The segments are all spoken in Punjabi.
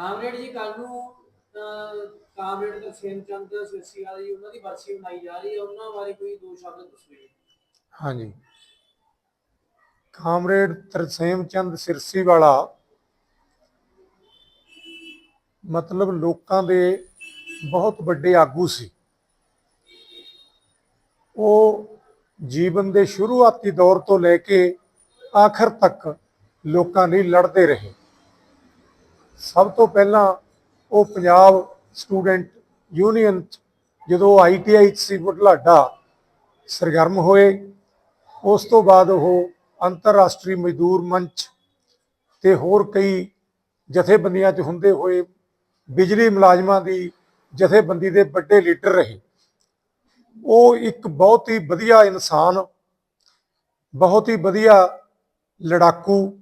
ਕਾਮਰੇਡ ਜੀ ਕੱਲ ਨੂੰ ਕਾਮਰੇਡ ਤਰਸੇਮ ਚੰਦ ਸਿਰਸੀ ਵਾਲੀ, ਉਹਨਾਂ ਦੀ ਬਰਸੀ ਮਨਾਈ ਜਾ ਰਹੀ ਹੈ। ਉਹਨਾਂ ਬਾਰੇ ਕੋਈ ਦੋ ਸ਼ਬਦ ਦੱਸੋ ਜੀ। ਹਾਂਜੀ। ਕਾਮਰੇਡ ਤਰਸੇਮ ਚੰਦ ਸਿਰਸੀ ਵਾਲਾ ਮਤਲਬ ਲੋਕਾਂ ਦੇ ਬਹੁਤ ਵੱਡੇ ਆਗੂ ਸੀ। ਉਹ ਜੀਵਨ ਦੇ ਸ਼ੁਰੂਆਤੀ ਦੌਰ ਤੋਂ ਲੈ ਕੇ ਆਖਰ ਤੱਕ ਲੋਕਾਂ ਲਈ ਲੜਦੇ ਰਹੇ। ਸਭ ਤੋਂ ਪਹਿਲਾਂ ਉਹ ਪੰਜਾਬ ਸਟੂਡੈਂਟ ਯੂਨੀਅਨ 'ਚ ਜਦੋਂ ਆਈਟੀਆਈ ਸੀ ਬੁਢਲਾਡਾ, ਸਰਗਰਮ ਹੋਏ। ਉਸ ਤੋਂ ਬਾਅਦ ਉਹ ਅੰਤਰਰਾਸ਼ਟਰੀ ਮਜ਼ਦੂਰ ਮੰਚ ਤੇ ਹੋਰ ਕਈ ਜਥੇਬੰਦੀਆਂ 'ਚ ਹੁੰਦੇ ਹੋਏ ਬਿਜਲੀ ਮੁਲਾਜ਼ਮਾਂ ਦੀ ਜਥੇਬੰਦੀ ਦੇ ਵੱਡੇ ਲੀਡਰ ਰਹੇ। ਉਹ ਇੱਕ ਬਹੁਤ ਹੀ ਵਧੀਆ ਇਨਸਾਨ, ਬਹੁਤ ਹੀ ਵਧੀਆ ਲੜਾਕੂ,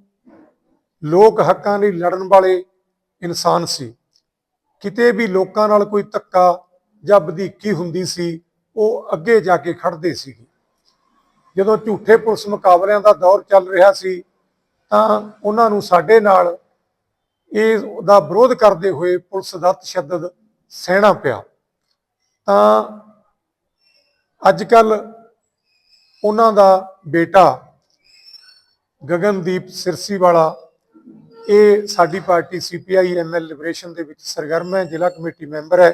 ਲੋਕ ਹੱਕਾਂ ਲਈ ਲੜਨ ਵਾਲੇ ਇਨਸਾਨ ਸੀ। ਕਿਤੇ ਵੀ ਲੋਕਾਂ ਨਾਲ ਕੋਈ ਧੱਕਾ ਜਾਂ ਵਧੀਕੀ ਹੁੰਦੀ ਸੀ, ਉਹ ਅੱਗੇ ਜਾ ਕੇ ਖੜਦੇ ਸੀ ਜਦੋਂ ਝੂਠੇ ਪੁਲਿਸ ਮੁਕਾਬਲਿਆਂ ਦਾ ਦੌਰ ਚੱਲ ਰਿਹਾ ਸੀ, ਤਾਂ ਉਹਨਾਂ ਨੂੰ ਸਾਡੇ ਨਾਲ ਇਹ ਦਾ ਵਿਰੋਧ ਕਰਦੇ ਹੋਏ ਪੁਲਿਸ ਦਾ ਤਸ਼ੱਦਦ ਸਹਿਣਾ ਪਿਆ। ਤਾਂ ਅੱਜ ਕੱਲ ਉਹਨਾਂ ਦਾ ਬੇਟਾ ਗਗਨਦੀਪ ਸਿਰਸੀ ਵਾਲਾ ਇਹ ਸਾਡੀ ਪਾਰਟੀ ਸੀਪੀਆਈ ਐਮਐਲ ਲਿਬਰੇਸ਼ਨ ਦੇ ਵਿੱਚ ਸਰਗਰਮ ਹੈ, ਜ਼ਿਲ੍ਹਾ ਕਮੇਟੀ ਮੈਂਬਰ ਹੈ।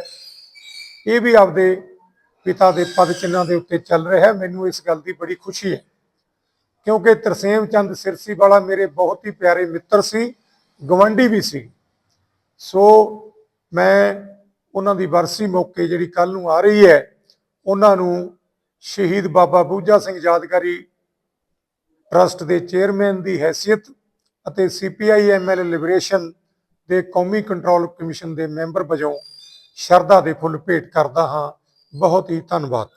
ਇਹ ਵੀ ਆਪਦੇ ਪਿਤਾ ਦੇ ਪਦ ਚਿੰਨ੍ਹਾਂ ਦੇ ਉੱਤੇ ਚੱਲ ਰਿਹਾ ਹੈ। ਮੈਨੂੰ ਇਸ ਗੱਲ ਦੀ ਬੜੀ ਖੁਸ਼ੀ ਹੈ, ਕਿਉਂਕਿ ਤਰਸੇਮ ਚੰਦ ਸਿਰਸੀ ਵਾਲਾ ਮੇਰੇ ਬਹੁਤ ਹੀ ਪਿਆਰੇ ਮਿੱਤਰ ਸੀ ਗਵੰਡੀ ਵੀ ਸੀ। ਸੋ ਮੈਂ ਉਹਨਾਂ ਦੀ ਵਰਸੀ ਮੌਕੇ ਜਿਹੜੀ ਕੱਲ ਨੂੰ ਆ ਰਹੀ ਹੈ, ਉਹਨਾਂ ਨੂੰ ਸ਼ਹੀਦ ਬਾਬਾ ਬੂਝਾ ਸਿੰਘ ਯਾਦਗਾਰੀ ਟਰਸਟ ਦੇ ਚੇਅਰਮੈਨ ਦੀ ਹੈਸੀਅਤ ਅਤੇ ਸੀਪੀਆਈ ਐਮਐਲ ਲਿਬਰੇਸ਼ਨ ਦੇ ਕੌਮੀ ਕੰਟਰੋਲ ਕਮਿਸ਼ਨ ਦੇ ਮੈਂਬਰ ਵਜੋਂ ਸ਼ਰਧਾ ਦੇ ਫੁੱਲ ਭੇਟ ਕਰਦਾ ਹਾਂ। ਬਹੁਤ ਹੀ ਧੰਨਵਾਦ।